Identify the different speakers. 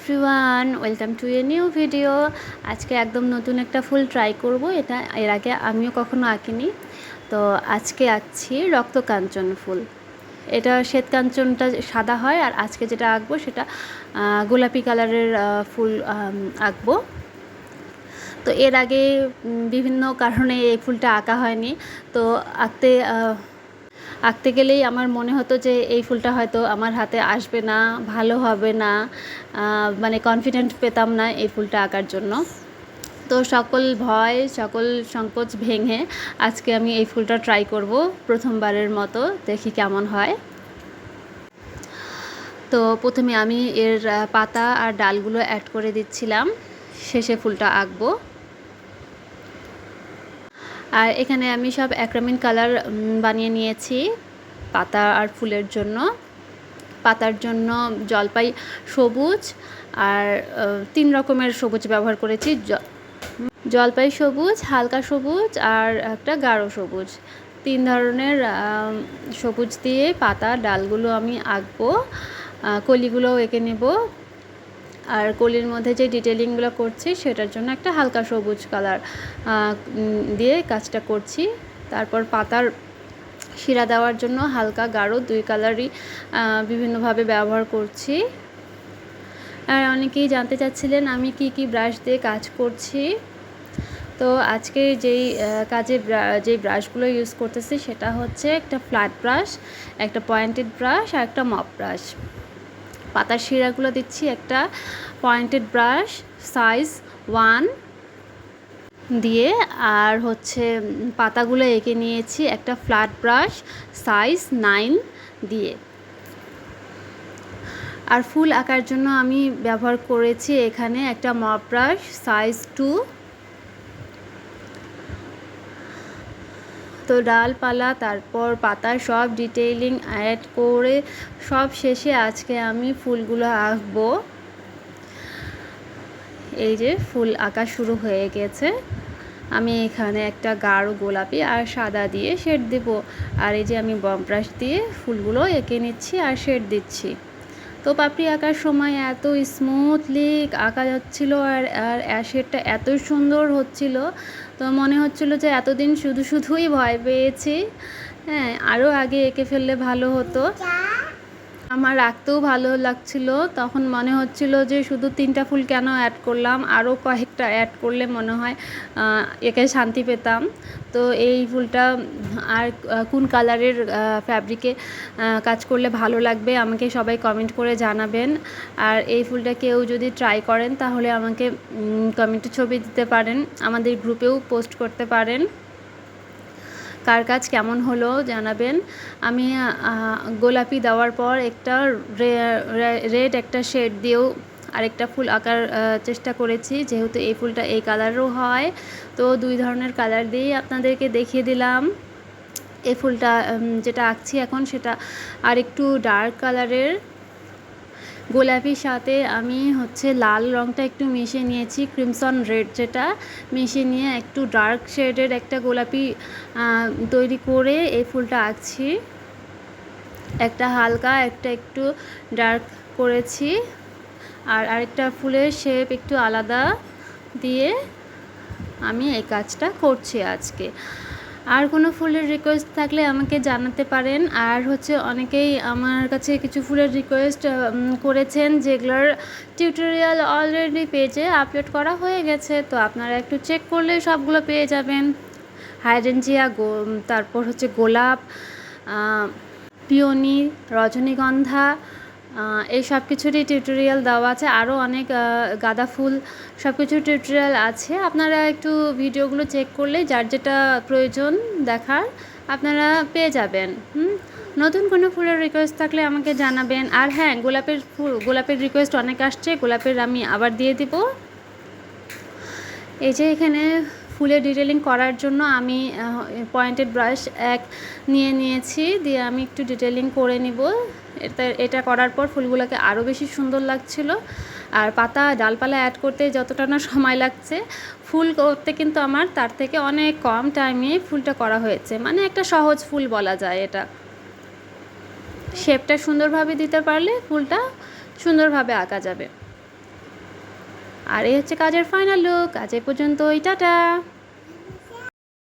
Speaker 1: Everyone welcome to a new video আজকে একদম নতুন একটা ফুল ট্রাই করব। এটা এর আগে আমিও কখনো আঁকিনি। তো আজকে আঁকছি রক্তকাঞ্চন ফুল। এটা শ্বেতকাঞ্চনটা সাদা হয় আর আজকে যেটা আঁকবো সেটা গোলাপি কালারের ফুল আঁকবো। তো এর আগে বিভিন্ন কারণে এই ফুলটা আঁকা হয়নি। তো আঁকতে আঁকতে গেলেই আমার মনে হতো যে এই ফুলটা হয়তো আমার হাতে আসবে না, ভালো হবে না মানে কনফিডেন্ট পেতাম না এই ফুলটা আঁকার জন্য। তো সকল ভয়, সকল সংকোচ ভেঙে আজকে আমি এই ফুলটা ট্রাই করব প্রথমবারের মতো, দেখি কেমন হয়। তো প্রথমে আমি এর পাতা আর ডালগুলো অ্যাড করে দিচ্ছিলাম, শেষে ফুলটা আঁকবো। আর এখানে আমি সব অ্যাক্রামিন কালার বানিয়ে নিয়েছি পাতা আর ফুলের জন্য। পাতার জন্য জলপাই সবুজ আর তিন রকমের সবুজ ব্যবহার করেছি। জলপাই সবুজ, হালকা সবুজ আর একটা গাঢ় সবুজ। তিন ধরনের সবুজ দিয়ে পাতা, ডালগুলো আমি আঁকবো কলিগুলোও এঁকে নেব। আর কলির মধ্যে যে ডিটেলিংগুলো করছি, সেটার জন্য একটা হালকা সবুজ কালার দিয়ে কাজটা করছি। তারপর পাতার শিরা দেওয়ার জন্য হালকা গাঢ় দুই কালারই বিভিন্নভাবে ব্যবহার করছি। আর অনেকেই জানতে চাচ্ছিলেন, আমি কি কি ব্রাশ দিয়ে কাজ করছি? তো আজকে যেই কাজে যেই ব্রাশগুলো ইউজ করতেছি, সেটা হচ্ছে একটা ফ্ল্যাট ব্রাশ একটা পয়েন্টেড ব্রাশ আর একটা মপ ব্রাশ পাতার শিরাগুলো দিচ্ছি একটা পয়েন্টেড ব্রাশ সাইজ ওয়ান দিয়ে, আর হচ্ছে পাতাগুলো এঁকে নিয়েছি একটা ফ্ল্যাট ব্রাশ সাইজ নাইন দিয়ে। আর ফুল আঁকার জন্য আমি ব্যবহার করেছি এখানে একটা মপ ব্রাশ সাইজ টু তো ডালপালা, তারপর পাতার সব ডিটেইলিং অ্যাড করে সব শেষে আজকে আমি ফুলগুলো আঁকবো। এই যে ফুল আঁকা শুরু হয়ে গেছে। আমি এখানে একটা গাঢ় গোলাপি আর সাদা দিয়ে শেড দেব। আর এই যে আমি বম ব্রাশ দিয়ে ফুলগুলো এঁকে নিচ্ছি আর শেড দিচ্ছি। তো পাপড়ি আঁকার সময় এত স্মুথলি আঁকা যাচ্ছিল আর আর শেডটা এত সুন্দর হচ্ছিল। তো মনে হচ্ছিল যে এতদিন শুধু শুধুই ভয় পেয়েছি। হ্যাঁ আরও আগে এঁকে ফেললে ভালো হতো। আমার রাখতেও ভালো লাগছিল। তখন মনে হচ্ছিল যে শুধু তিনটা ফুল কেন অ্যাড করলাম? আরও কয়েকটা অ্যাড করলে মনে হয় একে শান্তি পেতাম। তো এই ফুলটা আর কোন কালারের ফ্যাব্রিকে কাজ করলে ভালো লাগবে আমাকে সবাই কমেন্ট করে জানাবেন। আর এই ফুলটা কেউ যদি ট্রাই করেন তাহলে আমাকে কমেন্টে ছবি দিতে পারেন। আমাদের গ্রুপেও পোস্ট করতে পারেন। কার কাজ কেমন হলো জানাবেন। আমি গোলাপি দেওয়ার পর একটা রেড একটা শেড দিয়েও আরেকটা ফুল আঁকার চেষ্টা করেছি। যেহেতু এই ফুলটা এই কালারও হয়, তো দুই ধরনের কালার দিয়েই আপনাদেরকে দেখিয়ে দিলাম। এই ফুলটা যেটা আঁকছি এখন সেটা আর একটু ডার্ক কালারের। গোলাপির সাথে আমি হচ্ছে লাল রঙটা একটু মিশিয়ে নিয়েছি, ক্রিমসন রেড যেটা মিশিয়ে নিয়ে একটু ডার্ক শেডের একটা গোলাপি তৈরি করে এই ফুলটা আঁকছি। একটা হালকা, একটা একটু ডার্ক করেছি। আর আরেকটা ফুলের শেপ একটু আলাদা দিয়ে আমি এই কাজটা করছি আজকে। আর কোনো ফুলের রিকোয়েস্ট থাকলে আমাকে জানাতে পারেন। আর হচ্ছে অনেকেই আমার কাছে কিছু ফুলের রিকোয়েস্ট করেছেন যেগুলোর টিউটোরিয়াল অলরেডি পেজে আপলোড করা হয়ে গেছে। তো আপনারা একটু চেক করলে সবগুলো পেয়ে যাবেন। হাইডেনজিয়া গো তারপর হচ্ছে গোলাপ পিওনি, রজনীগন্ধা এই সব কিছুরই টিউটোরিয়াল দেওয়া আছে। আরও অনেক গাঁদা ফুল সব কিছুর টিউটোরিয়াল আছে। আপনারা একটু ভিডিওগুলো চেক করলে যার যেটা প্রয়োজন দেখার আপনারা পেয়ে যাবেন নতুন কোনো ফুলের রিকোয়েস্ট থাকলে আমাকে জানাবেন। আর হ্যাঁ গোলাপের ফুল, গোলাপের রিকোয়েস্ট অনেক আসছে। গোলাপের আমি আবার দিয়ে দিব। এই যে এখানে ফুলের ডিটেলিং করার জন্য আমি পয়েন্টেড ব্রাশ এক নিয়ে নিয়েছি, দিয়ে আমি একটু ডিটেলিং করে নিব। এটা এটা করার পর ফুলগুলোকে আরও বেশি সুন্দর লাগছিল। আর পাতা ডালপালা অ্যাড করতে যতটা না সময় লাগছে, ফুল করতে কিন্তু আমার তার থেকে অনেক কম টাইমে ফুলটা করা হয়েছে। মানে একটা সহজ ফুল বলা যায় এটা। শেপটা সুন্দরভাবে দিতে পারলে ফুলটা সুন্দরভাবে আঁকা যাবে। আর এই হচ্ছে কাজের ফাইনাল লুক আজ এ পর্যন্তই, টাটা!